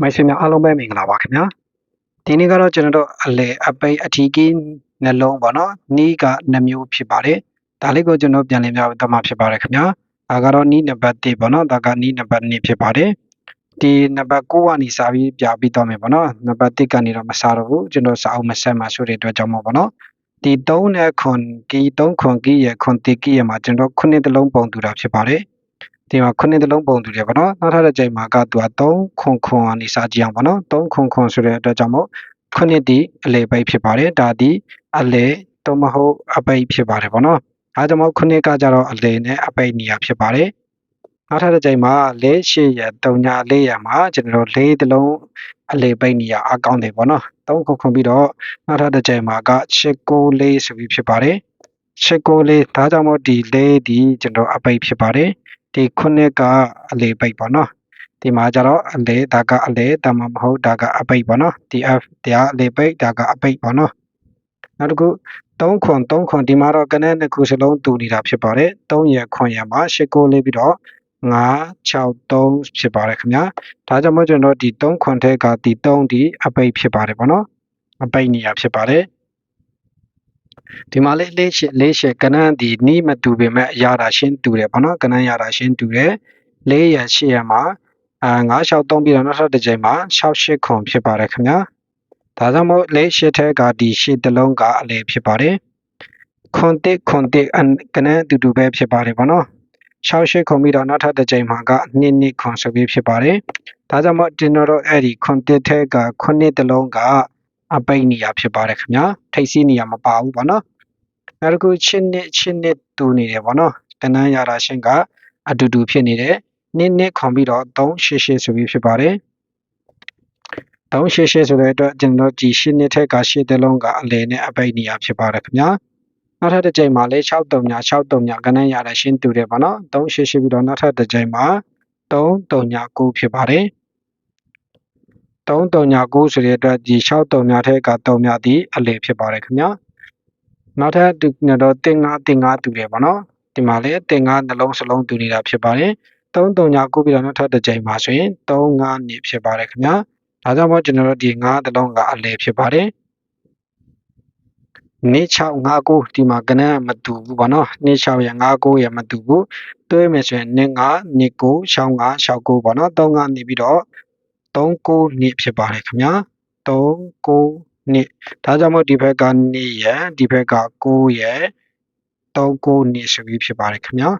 မိုက်ဆွေများအားလုံးပဲမင်္ဂလာပါခင်ဗျာဒီနေ့ကတော့ကျွန်တော်တို့အလေအပိတ်အထီးကီးနှလုံးပေါ့နော်နီးက2မျိုးဖြစ်ပါတယ်ဒါလေးကိုကျွန်တော်ပြန်လည်ပြသမှာဖြစ်ပါတယ်ခင်ဗျာဒါကတော့နီးနံပါတ်1ပေါ့နော်ဒါကနီးနံပါတ်2ဖြစ်ပါတယ်ဒီနံပါတ်9ကနေစပြီးပြပြီးတော့မယ်ပေါ့နော်နံပါတ်1ကနေတော့မစားတော့ဘူးကျွန်တော်စာအုပ်မဆက်မှာဆိုတဲ့အတွက်ကြောင့်မို့ပေါ့နော်ဒီ3နဲ့ခွန်ကီ3ခွန်ကီရခွန်တီကီရမှာကျွန်တော်ခုနှစ်တလုံးပုံတူတာဖြစ်ပါတယ် ဒီမှာခုနှစ်တလုံးပုံတူတယ်ဗောနော်နောက်ထပ်တစ်ကြိမ်မှာကသူက3ခွန်ခွန်အနေစားကြည့်အောင်ဗောနော်3ခွန်ခွန်ဆိုတဲ့အတွက်ကြောင့်မို့ခုနှစ်ဒီအလေပိတ်ဖြစ်ပါတယ်ဒါဒီအလေတော့မဟုတ်အပိတ်ဖြစ်ပါတယ်ဗောနော်အဲကြောင့်မို့ခုနှစ်ကကြတော့အလေနဲ့အပိတ်နေရာဖြစ်ပါတယ်နောက်ထပ်တစ်ကြိမ်မှာလေးရှိရ3ညာလေးရမှာကျွန်တော်တို့လေးတလုံးအလေပိတ်နေရာအကောင့်တယ်ဗောနော်3ခွန်ခွန်ပြီးတော့နောက်ထပ်တစ်ကြိမ်မှာက6လေးဆိုပြီးဖြစ်ပါတယ်6လေးဒါကြောင့်မို့ဒီလေးဒီကျွန်တော်အပိတ်ဖြစ်ပါတယ် ဒီခုနှစ်ကအလေပိတ်ပေါ့နော်ဒီမှာကျတော့အလေဒါကအလေဒါမှမဟုတ်ဒါကအပိတ်ပေါ့နော်ဒီ F တရားအလေပိတ်ဒါကအပိတ်ပေါ့နော်နောက်တစ်ခု3ခွန်3ခွန်ဒီမှာတော့ကနက်နှစ်ခုစလုံးတူနေတာဖြစ်ပါတယ်3ရခွန်ရမှာ8ကိုလေးပြီးတော့9 6 3ဖြစ်ပါတယ်ခင်ဗျာဒါကြောင့်မို့ကျွန်တော်ဒီ3ခွန်ထဲကဒီ3ဒီအပိတ်ဖြစ်ပါတယ်ပေါ့နော်အပိတ်နေရဖြစ်ပါတယ် ဒီမှာလေးလေးရှစ်လေးရှစ်ကနန်းဒီနီးမတူပေမဲ့အရာတာရှင်းတူတယ်ပေါ့နော်ကနန်းရတာရှင်းတူတယ်လေးရရှစ်ရမှာအာ963ပြီးတော့နောက်ထပ်တစ်ကြိမ်မှာ68ခွန်ဖြစ်ပါတယ်ခင်ဗျာဒါကြောင့်မို့လေးရှစ်ထဲကဒီရှစ်တလုံးကအလေဖြစ်ပါတယ်ခွန်တစ်ခွန်တစ်ကနန်းတူတူပဲဖြစ်ပါတယ်ပေါ့နော်68ခွန်ပြီးတော့နောက်ထပ်တစ်ကြိမ်မှာက2နှစ်ခွန်ဆိုပြီးဖြစ်ပါတယ်ဒါကြောင့်မို့ကျွန်တော်တို့အဲ့ဒီခွန်တစ်ထဲကခုနှစ်တလုံးက အပိတ်နေရဖြစ်ပါတယ်ခင်ဗျာထိတ်စီးနေရမပါဘူးပေါ့နော်နောက်တစ်ခုချင်းနှစ်ချင်းနှစ်တူနေတယ်ပေါ့နော်တနန်းရတာရှင်းကအတူတူဖြစ်နေတယ်နှစ်နှစ်ခွန်ပြီးတော့388ဆိုပြီးဖြစ်ပါတယ်388ဆိုတဲ့အတွက်ကျွန်တော်ဒီရှင်းနှစ်ထက်ကရှင်းတလုံးကအလဲနဲ့အပိတ်နေရဖြစ်ပါတယ်ခင်ဗျာနောက်ထပ်တစ်ကြိမ်မှာလေ63ည63ညကနန်းရတာရှင်းတူတယ်ပေါ့နော်388ပြီးတော့နောက်ထပ်တစ်ကြိမ်မှာ339ဖြစ်ပါတယ် 339ဆိုတဲ့အတွက်ဒီ63ညထဲက3ညသည်အလေဖြစ်ပါတယ်ခင်ဗျာနောက်ထပ်တူတော့တင်ငါတင်ငါတူတယ်ပေါ့နော်ဒီမှာလည်းတင်ငါနှလုံးစလုံးတူနေတာဖြစ်ပါတယ်339ပြီးတော့နောက်ထပ်တစ်ကြိမ်မှာဆိုရင်35နေဖြစ်ပါတယ်ခင်ဗျာဒါကြောင့်မို့ကျွန်တော်တို့ဒီ9တလုံးကအလေဖြစ်ပါတယ်နေ659ဒီမှာကနန်းမတူဘူးပေါ့နော်နေ6ရ59ရမတူဘူးတွဲမယ်ဆိုရင်နေ9နေ9 65 69ပေါ့နော်35နေပြီးတော့ 39နှစ်ဖြစ်ပါတယ်ခင်ဗျာ39နှစ်ဒါကြောင့်မို့ဒီဘက်က2ရယ်ဒီဘက်က9ရယ်39နှစ်ဆိုပြီးဖြစ်ပါတယ်ခင်ဗျာ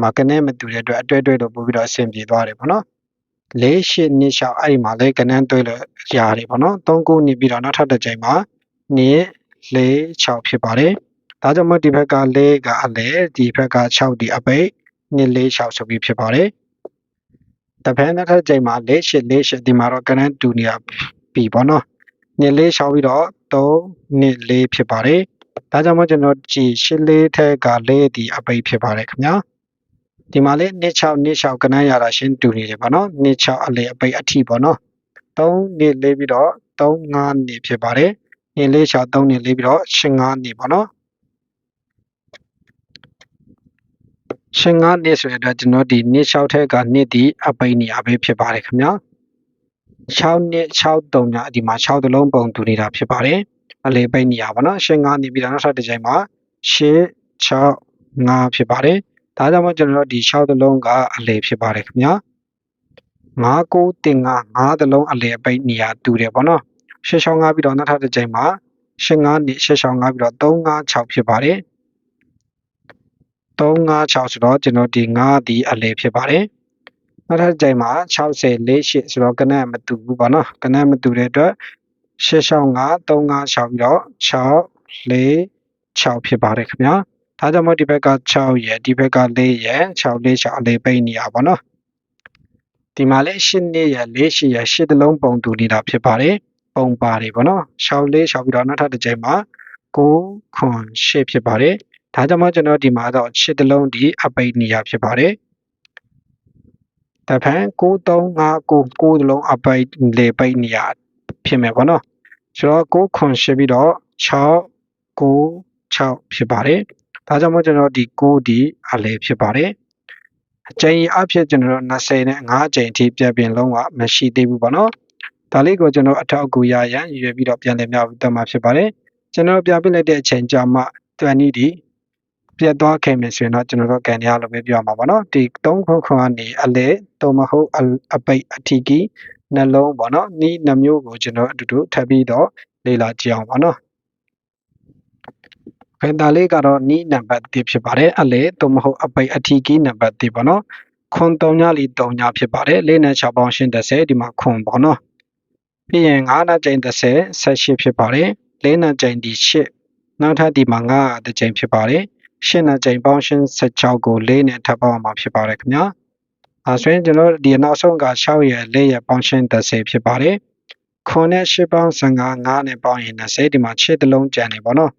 မှာကနေမတူတဲ့အတွက်အတွဲတွဲလို့ပို့ပြီးတော့အဆင်ပြေသွားတယ်ပေါ့နော်၄၈နှစ်ရှောက်အဲ့ဒီမှာလေကနန်းတွဲလို့ရတယ်ပေါ့နော်39နှစ်ပြီးတော့နောက်ထပ်တစ်ကြိမ်မှာနှစ်၄6ဖြစ်ပါတယ်ဒါကြောင့်မို့ဒီဘက်က၄ကအလဲဒီဘက်က6ဒီအပိတ်နှစ်၄6ဆိုပြီးဖြစ်ပါတယ် တဖက်နောက်ထပ်ကြိမ်မှာ၄၈၄၈ဒီမှာတော့ကနန်းတူနေရပြီပေါ့နော်နှစ်လေးရှောက်ပြီးတော့3နှစ်လေးဖြစ်ပါတယ်ဒါကြောင့်မို့ကျွန်တော်ကြည်၈လေးထက်ကလေးဒီအပိတ်ဖြစ်ပါတယ်ခင်ဗျာဒီမှာလေးနှစ်6နှစ်6ကနန်းရတာရှင်းတူနေတယ်ပေါ့နော်နှစ်6အလေအပိတ်အထိပေါ့နော်3နှစ်လေးပြီးတော့3 5နှစ်ဖြစ်ပါတယ်နှစ်လေး6 3နှစ်လေးပြီးတော့8 5နှစ်ပေါ့နော် ရှင်ငါနှစ်ဆိုရတဲ့ကျွန်တော်ဒီနှစ်6ထက်ကနှစ်ဒီအပိတ်နေအပဲဖြစ်ပါတယ်ခင်ဗျာ6နှစ်6တုံညဒီမှာ6တလုံးပုံတူနေတာဖြစ်ပါတယ်အလေပိတ်နေရပါတော့ရှင်ငါနေပြီးတော့နောက်ထပ်တစ်ချိန်မှာ8 6 5ဖြစ်ပါတယ်ဒါကြောင့်မို့ကျွန်တော်တို့ဒီ6တလုံးကအလေဖြစ်ပါတယ်ခင်ဗျာ9 9တင်9 5တလုံးအလေပိတ်နေရတူတယ်ပေါ့နော်ရှင်းရှောင်း5ပြီးတော့နောက်ထပ်တစ်ချိန်မှာရှင်း5နေရှင်းရှောင်း5ပြီးတော့3 5 6ဖြစ်ပါတယ် 356ဆိုတော့ကျွန်တော်ဒီ9ဒီအလဲဖြစ်ပါတယ်နောက်ထပ်ကြိမ်မှာ60 48ဆိုတော့ကနက်မတူဘူးပေါ့နော်ကနက်မတူတဲ့အတွက်665 356ပြီးတော့6 4 6ဖြစ်ပါတယ်ခင်ဗျာဒါကြောင့်မို့ဒီဘက်က6ရယ်ဒီဘက်က4ရယ်6 4 6အလေးပိတ်နေရပါတော့ဒီမှာလည်း8နှစ်ရယ်4 8ရယ်8တလုံးပုံတူနေတာဖြစ်ပါတယ်ပုံပါတယ်ပေါ့နော်6 4 6ပြီးတော့နောက်ထပ်တစ်ကြိမ်မှာ9ခွန်8ဖြစ်ပါတယ် ဒါကြောင့်မို့ကျွန်တော်ဒီမှာတော့ရှစ်တလုံးဒီအပိတ်နေရဖြစ်ပါတယ်တဖန်9359 9တလုံးအပိတ်လေပိတ်နေရဖြစ်မယ်ပေါ့နော်ဆိုတော့9ခွန်ရှိပြီးတော့6 9 6ဖြစ်ပါတယ်ဒါကြောင့်မို့ကျွန်တော်ဒီ9ဒီအလေဖြစ်ပါတယ်အချိန်အဖြစ်ကျွန်တော်20နဲ့5အချိန်အထိပြပြင်လုံးဝမရှိသေးဘူးပေါ့နော်ဒါလေးကိုကျွန်တော်အထောက်အကူရရန်ရွေပြီးတော့ပြန်လည်မြောက်တက်မှာဖြစ်ပါတယ်ကျွန်တော်ပြပြလိုက်တဲ့အချိန်ကြာမှ20ဒီ ပြတ်သွားခဲ့မယ်ဆိုရင်တော့ကျွန်တော်တို့ကန်ရလို့ပဲပြောရမှာပေါ့နော်ဒီသုံးခုခွန်ကနေအလဲသုံးမဟုတ်အပိတ်အထီကီနှလုံးပေါ့နော်ဤနှမျိုးကိုကျွန်တော်အတူတူထပ်ပြီးတော့လေ့လာကြည့်အောင်ပေါ့နော်ဖန်တာလေးကတော့နီးနံပါတ်1ဖြစ်ပါတယ်အလဲသို့မဟုတ်အပိတ်အထီကီးနံပါတ်1ပေါ့နော်ခွန်3ညလီ3ညဖြစ်ပါတယ်၄နဲ့6ပေါင်း80ဒီမှာခွန်ပေါ့နော်ပြီးရင်9နဲ့ကျိန်30 18ဖြစ်ပါတယ်၄နဲ့ကျိန်ဒီ8နောက်ထပ်ဒီမှာ9တစ်ကျိန်ဖြစ်ပါတယ် ရှင်းနဲ့ကျိန်ပေါင်းရှင်း16ကို4နဲ့ထပ်ပေါင်းမှာဖြစ်ပါတယ်ခင်ဗျာအဲဆိုရင်ကျွန်တော်ဒီနောက်ဆုံးက6ရဲ့4ရဲ့ပေါင်းရှင်း30ဖြစ်ပါတယ်ခွန်နဲ့8ပေါင်း15 9နဲ့ပေါင်းရင်20ဒီမှာ6တလုံးကျန်နေပါတော့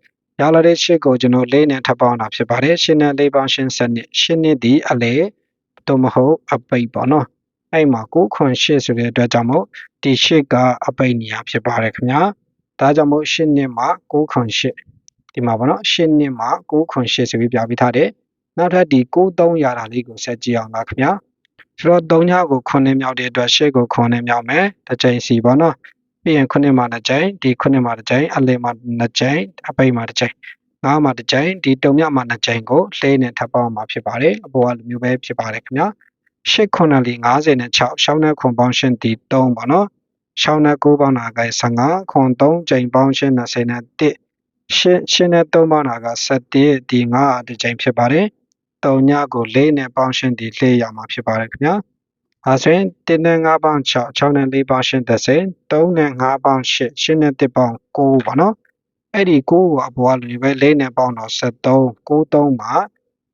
ရလာတဲ့8ကိုကျွန်တော်4နဲ့ထပ်ပေါင်းတာဖြစ်ပါတယ်8နဲ့4ပေါင်းရှင်း7နှစ်8နှစ်ဒီအလေတော့မဟုတ်အပိတ်ပေါ့နော်အဲ့မှာ9ခွန်8ဆိုတဲ့အတွက်ကြောင့်မို့ဒီ8ကအပိတ်နေရဖြစ်ပါတယ်ခင်ဗျာဒါကြောင့်မို့8နှစ်မှာ9ခွန်8 ဒီမှာပေါ့နော်8နှစ်မှာ9ခွန်8ဆိုပြီးပြပြီးထားတယ်နောက်ထပ်ဒီ93ရတာလေးကိုဆက်ကြည့်အောင်ပါခင်ဗျာဆိုတော့3ညကို9နှစ်မြောက်တဲ့အတွက်8ကို9နှစ်မြောက်မယ်တစ်ချိန်စီပေါ့နော်ပြီးရင်9မှာတစ်ချိန်ဒီ9မှာတစ်ချိန်အလယ်မှာတစ်ချိန်အပိတ်မှာတစ်ချိန်ငါးမှာတစ်ချိန်ဒီတုံမြမှာနှစ်ချိန်ကိုလှဲနဲ့ထပ်ပေါင်းမှာဖြစ်ပါတယ်အပေါ်ကလိုမျိုးပဲဖြစ်ပါတယ်ခင်ဗျာ8ခုနှစ်လီ50နဲ့6ရှောင်းနဲ့ခွန်ပေါင်းရှင်းဒီ3ပေါ့နော်ရှောင်းနဲ့9ပေါင်းတာက15ခွန်3ချိန်ပေါင်းရှင်း20နဲ့1 ရှင်းရှင်းနဲ့3ပေါင်းတာက17ဒီ9တစ်ချိန်ဖြစ်ပါတယ်3ညကို4နဲ့ပေါင်းရှင်းဒီလှဲရမှာဖြစ်ပါတယ်ခင်ဗျာအဲဆိုရင်1နဲ့5ပေါင်း6 6နဲ့4ပေါင်းရှင်း30 3နဲ့5ပေါင်း8 8နဲ့1ပေါင်း9ပေါ့နော်အဲ့ဒီ9ကိုအပေါ်ကလူပဲ4နဲ့ပေါင်းတော့73 93မှာ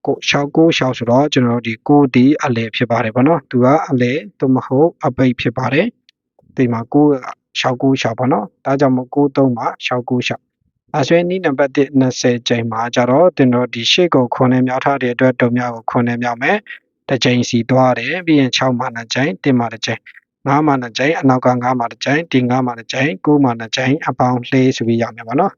ကို69ရှောက်ဆိုတော့ကျွန်တော်တို့ဒီ9ဒီအလဲဖြစ်ပါတယ်ဗောနော်သူကအလဲသို့မဟုတ်အပိတ်ဖြစ်ပါတယ်ဒီမှာ9 69ရှောက်ဗောနော်ဒါကြောင့်မို့93မှာ69ရှောက် အဆွေနီးနံပါတ်1 20ချိန်မှာကြတော့ကျွန်တော်ဒီရှေ့ကိုခွန်နဲ့မြောက်ထားတဲ့အတွက်တုံမြောက်ကိုခွန်နဲ့မြောက်မယ်တစ်ချိန်စီသွားတယ်ပြီးရင်6မှာ2ချိန်1မှာ2ချိန်9မှာ2ချိန်အနောက်က9မှာ2ချိန်ဒီ9မှာ2ချိန်9မှာ2ချိန်အပေါင်းလေးဆိုပြီးရမယ်ဗောနော်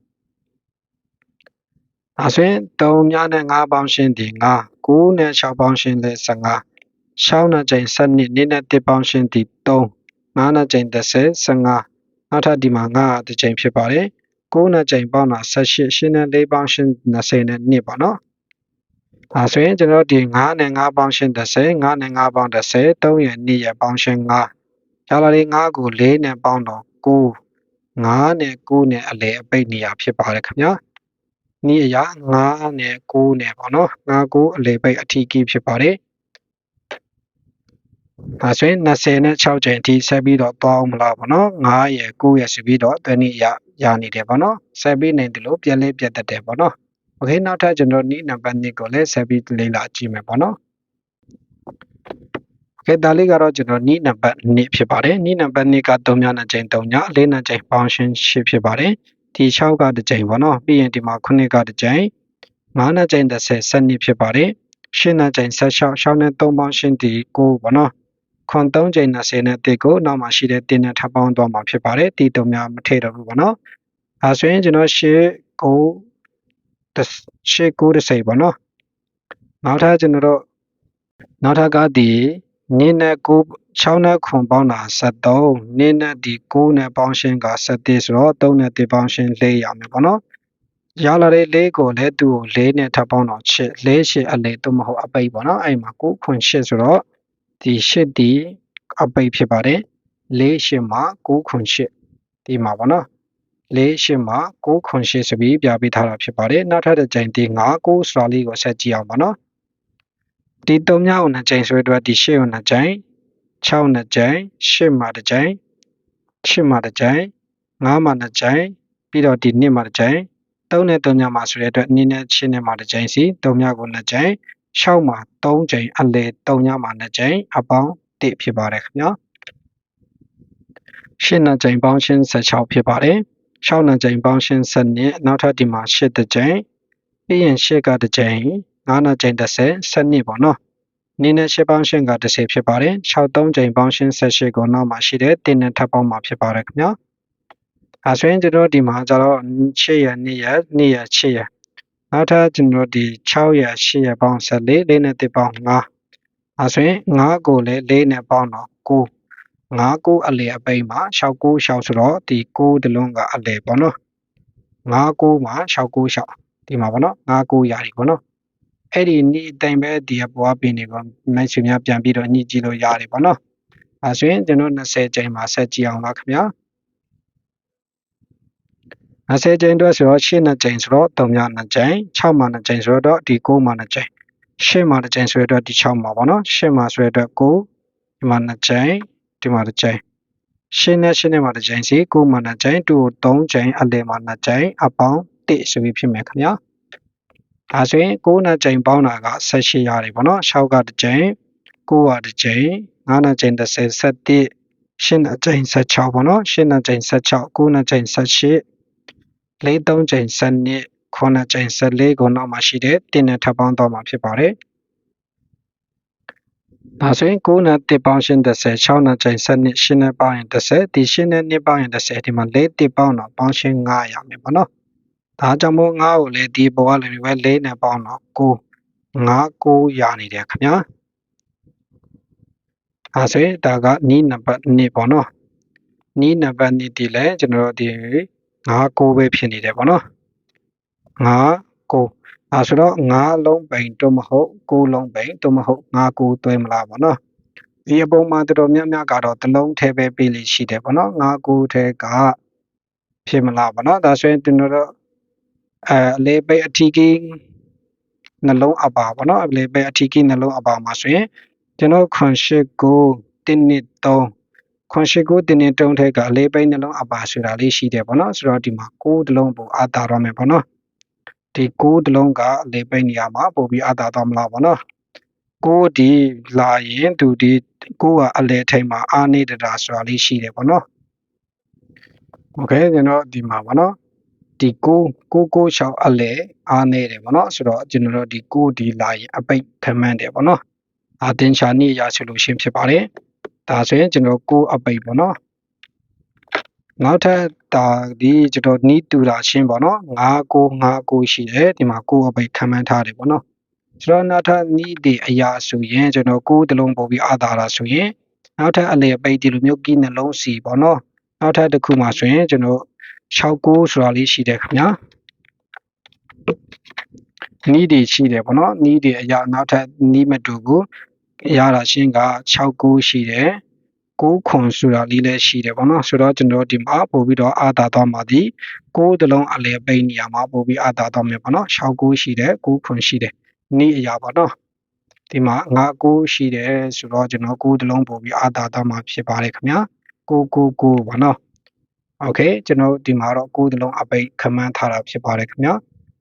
ဒါဆိုရင်3မြနဲ့5ပေါင်းရှင်းဒီ5 9နဲ့6ပေါင်းရှင်းလဲ15 6နဲ့ချိန်7နှစ်နဲ့1ပေါင်းရှင်းဒီ3 9နဲ့ချိန်30 15နောက်ထပ်ဒီမှာ9တစ်ချိန်ဖြစ်ပါတယ် 9နဲ့ချိန်ပေါင်းတာ18 8နဲ့4ပေါင်းရှင်း20နဲ့2ပါနော်ဒါဆိုရင်ကျွန်တော်ဒီ9နဲ့5ပေါင်းရှင်း30 9နဲ့5ပေါင်း30 3ရဲ့2ရဲ့ပေါင်းရှင်း5ရလာလေး5ကို4နဲ့ပေါင်းတော့9 9နဲ့9နဲ့အလဲအပိတ်နေရဖြစ်ပါတယ်ခင်ဗျာနည်းအရ9နဲ့9နဲ့ပေါ့နော်9 9အလေပိတ်အထီးကြီးဖြစ်ပါတယ် ဒါဆိုရင်20နဲ့6ချိန်အထိဆက်ပြီးတော့ပေါင်းမလားပေါ့နော်9ရယ်9ရယ်ဆိုပြီးတော့တနည်းရရနေတယ်ပေါ့နော်ဆက်ပြီးနေတယ်လို့ပြန်လေးပြတ်တတ်တယ်ပေါ့နော်โอเคနောက်ထပ်ကျွန်တော်နီးနံပါတ်2ကိုလည်းဆက်ပြီးလေ့လာကြည့်မယ်ပေါ့နော်ကဲဒါလေးကတော့ကျွန်တော်နီးနံပါတ်2ဖြစ်ပါတယ်နီးနံပါတ်2က3ညနဲ့ချိန်3ည4နဲ့ချိန်ပေါင်းရှင်း8ဖြစ်ပါတယ်ဒီ6ကတစ်ကြိမ်ပေါ့နော်ပြီးရင်ဒီမှာ9ကတစ်ကြိမ်9နဲ့ကြိမ်30 7နှစ်ဖြစ်ပါတယ်10နဲ့ကြိမ်16 6နဲ့3ပေါင်းရှင်းဒီ9ပေါ့နော် ခွန်3ကြိမ်20နဲ့1ကိုနောက်မှာရှိတဲ့1နဲ့ထပ်ပေါင်းသွားမှာဖြစ်ပါတယ်ဒီတုံများမထည့်တော့ဘူးပေါ့နော်အဲဆိုရင်ကျွန်တော်ရှေ့ကိုရှေ့ကိုတစ်စိပ်ပေါ့နော်နောက်ထပ်ကျွန်တော်တို့နောက်ထပ်ကဒီနင်းနဲ့9 6နဲ့ခွန်ပေါင်းတာ73နင်းနဲ့ဒီ9နဲ့ပေါင်းရှင်းက7ဆိုတော့3နဲ့1ပေါင်းရှင်း4ရမယ်ပေါ့နော်ရလာတဲ့4ကိုလည်းသူ့ကို4နဲ့ထပ်ပေါင်းတော့8 4 8အလေတော့မဟုတ်အပိတ်ပေါ့နော်အဲ့မှာ9ခွန်8ဆိုတော့ ဒီ8ဒီအပိတ်ဖြစ်ပါတယ်4 8မှာ9ခွန်8ဒီမှာပေါ့နော်4 8မှာ9ခွန်8ဆိုပြီးပြပေးထားတာဖြစ်ပါတယ်နောက်ထပ်တစ်ကြိမ်ဒီ9 9ဆိုတာလေးကိုဆက်ကြည့်အောင်ပါနော်ဒီ3မြောက်နှစ်ကြိမ်ဆိုတဲ့အတွက်ဒီ8ကိုနှစ်ကြိမ်6နှစ်ကြိမ်8မှာတစ်ကြိမ်8မှာတစ်ကြိမ်9မှာတစ်ကြိမ်ပြီးတော့ဒီ2မှာတစ်ကြိမ်3နဲ့3ညမှာဆိုတဲ့အတွက်2နဲ့8နဲ့မှာတစ်ကြိမ်စီ3ညကို2ကြိမ် 6မှာ3ကြိမ်အလဲ3ညမှာ2ကြိမ်အပေါင်း1ဖြစ်ပါတယ်ခင်ဗျာ8နှစ်ကြိမ်ပေါင်းရှင်း16ဖြစ်ပါတယ်6နှစ်ကြိမ်ပေါင်းရှင်း7နှစ်နောက်ထပ်ဒီမှာ8တစ်ကြိမ်ပြီးရင်8ကတစ်ကြိမ်9နှစ်ကြိမ်30 7နှစ်ပေါ့နော်နင်းနဲ့ရှစ်ပေါင်းရှင်းက30ဖြစ်ပါတယ်6 3ကြိမ်ပေါင်းရှင်း18ကိုနောက်မှာရှိတဲ့တင်းနဲ့ထပ်ပေါင်းမှာဖြစ်ပါတယ်ခင်ဗျာအဲဆိုရင်ကျွန်တော်ဒီမှာကျတော့8ရ2ရ2ရ8ရ နောက်ထပ်ကျွန်တော်ဒီ6ရ8ရပေါင်း14 4နဲ့1ပေါင်း5အဲဆိုရင်5ကိုလည်း4နဲ့ပေါင်းတော့9 9 9အလေအပိတ်မှာ6 9 6ဆိုတော့ဒီ9တလုံးကအလေပေါ့နော်9 9မှာ6 9 6ဒီမှာပေါ့နော်9 9ရာဒီပေါ့နော်အဲ့ဒီနီးအတိုင်းပဲဒီအပေါ်ပင်နေပေါ့မိုက်ဆွေများပြန်ပြီးတော့ညှိကြည့်လို့ရတယ်ပေါ့နော်အဲဆိုရင်ကျွန်တော်20ကျိန်မှာဆက်ကြည့်အောင်ပါခင်ဗျာ 20ကျိန်အတွက်ဆိုတော့8နှစ်ကျိန်ဆိုတော့3ညနှစ်ကျိန်6မှာနှစ်ကျိန်ဆိုတော့ဒီ9မှာနှစ်ကျိန်8မှာတစ်ကျိန်ဆိုတော့ဒီ6မှာပေါ့နော်8မှာဆိုတော့9ဒီမှာနှစ်ကျိန်ဒီမှာတစ်ကျိန်ရှင်းနဲ့ရှင်းနဲ့မှာတစ်ကျိန်စီ9မှာနှစ်ကျိန်2ကို3ကျိန်အလယ်မှာနှစ်ကျိန်အပေါင်း1ဆိုပြီးဖြစ်မယ်ခင်ဗျာဒါဆိုရင်9နှစ်ကျိန်ပေါင်းတာက18ရတယ်ပေါ့နော်6ကတစ်ကျိန်9ကတစ်ကျိန်9နှစ်ကျိန်30 17ရှင်းနှစ်ကျိန်16ပေါ့နော်ရှင်းနှစ်ကျိန်16 9နှစ်ကျိန်18 လေး3ကျိန်12ခုနှစ်ကျိန်14ကိုနောက်မှာရှိတဲ့တင်းနဲ့ထပ်ပေါင်းတော့မှာဖြစ်ပါတယ်ဒါဆိုရင်9နဲ့1ပေါင်းရှင်း30 6နဲ့ကျိန်7နှစ်ရှင်းနဲ့ပေါင်းရင်30ဒီရှင်းနဲ့2ပေါင်းရင်30ဒီမှာ4 1ပေါင်းတော့ပေါင်းရှင်း9ရမယ်ပေါ့နော်ဒါကြောင့်မို့9ကိုလည်းဒီပေါ်ကလည်းပဲ4နဲ့ပေါင်းတော့9 9 9ရနေတယ်ခင်ဗျာအဲဆိုရင်ဒါကနီးနံပါတ်2ပေါ့နော်နီးနံပါတ်2ဒီလဲကျွန်တော်တို့ဒီ 9 9ပဲဖြစ်နေတယ်ပေါ့နော်9 9အဲဆိုတော့9လုံးပိန်တော့မဟုတ်9လုံးပိန်တော့မဟုတ်9 9တွဲမလားပေါ့နော်ဒီအပုံမှာတော်တော်များများကတော့တစ်လုံးထဲပဲပေးလိရှိတယ်ပေါ့နော်9 9ထဲကဖြစ်မလားပေါ့နော်ဒါဆိုရင်ကျွန်တော်တို့အဲအလေးပိတ်အထီးကြီးနှလုံးအပါပေါ့နော်အလေးပိတ်အထီးကြီးနှလုံးအပါမှာဆိုရင်ကျွန်တော်ခွန်ရှိကိုတင်းနစ်3 ခွန်ရှိကိုတင်းနစ်3ထဲကအလေးပိတ်နှလုံးအပါဆိုတာလေးရှိတယ်ပေါ့နော်ဆိုတော့ဒီမှာ9တလုံးပို့အာတာတော့မယ်ပေါ့နော်ဒီ9တလုံးကအလေးပိတ်နေရာမှာပို့ပြီးအာတာတော့မလားပေါ့နော်ကိုဒီလာရင်သူဒီကိုကအလဲထိန်မှာအာနေတာဆိုတာလေးရှိတယ်ပေါ့နော်โอเคကျွန်တော်ဒီမှာပေါ့နော်ဒီကိုကိုကိုရှောက်အလဲအားနေတယ်ပေါ့နော်ဆိုတော့ကျွန်တော်တို့ဒီကိုဒီလာရင်အပိတ်ခံမှန်းတယ်ပေါ့နော်အာတင်ချာနေရဆိုလို့ရှင်းဖြစ်ပါတယ် ဒါဆိုရင်ကျွန်တော်ကိုအပိတ်ပေါ့နော်နောက်ထပ်ဒါဒီကျွန်တော်နီးတူတာရှင်းပေါ့နော်9 9 9 9ရှိတယ်ဒီမှာကိုအပိတ်ခံမှန်းထားတယ်ပေါ့နော်ကျွန်တော်နောက်ထပ်နီးဒီအရာဆိုရင်ကျွန်တော်ကိုတလုံးပို့ပြီးအာသာတာဆိုရင်နောက်ထပ်အလေပိတ်ဒီလိုမျိုးကီးနှလုံးစီပေါ့နော်နောက်ထပ်တစ်ခုမှဆိုရင်ကျွန်တော်69ဆိုတာလေးရှိတယ်ခင်ဗျာနီးတွေရှိတယ်ပေါ့နော်နီးတွေအရာနောက်ထပ်နီးမတူဘူး ရတာရှင်းက69ရှိတယ်9ခွန်ဆိုတာလေးလည်းရှိတယ်ပေါ့နော်ဆိုတော့ကျွန်တော်ဒီမှာပို့ပြီးတော့အာသာသွားမှာဒီ9တလုံးအလဲပိတ်နေရာမှာပို့ပြီးအာသာသွားမယ်ပေါ့နော်69ရှိတယ်9ခွန်ရှိတယ်နီးအရာပေါ့နော်ဒီမှာငါ9ရှိတယ်ဆိုတော့ကျွန်တော်9တလုံးပို့ပြီးအာသာသွားမှာဖြစ်ပါတယ်ခင်ဗျာ999ပေါ့နော်โอเคကျွန်တော်ဒီမှာတော့9တလုံးအပိတ်ခမန်းထားတာဖြစ်ပါတယ်ခင်ဗျာ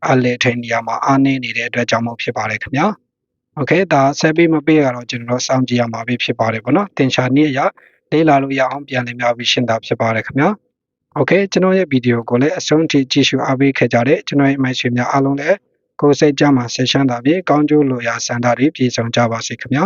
အလဲထိန်နေရာမှာအားနေနေတဲ့အတွက်ကြောင့်မို့ဖြစ်ပါတယ်ခင်ဗျာ โอเคဒါဆက်ပြီးမပေးရတော့ကျွန်တော်စောင့်ကြည့်ရမှာပဲဖြစ်ပါတယ်ပေါ့နော်တင်ချာနည်းအရာလေးလာလို့ရအောင်ပြန်လည်များပြီးရှင်းတာဖြစ်ပါတယ်ခင်ဗျာโอเคကျွန်တော်ရဲ့ဗီဒီယိုကိုလည်းအဆုံးထိကြည့်ရှုအားပေးခဲ့ကြတဲ့ကျွန်တော်ရဲ့မိုက်ဆွေများအားလုံးလည်းကိုယ်စိတ်ကြမှာဆက်ရှမ်းတာပြီးကောင်းကျိုးလိုရာစံတာတွေပြည့်စုံကြပါစေခင်ဗျာ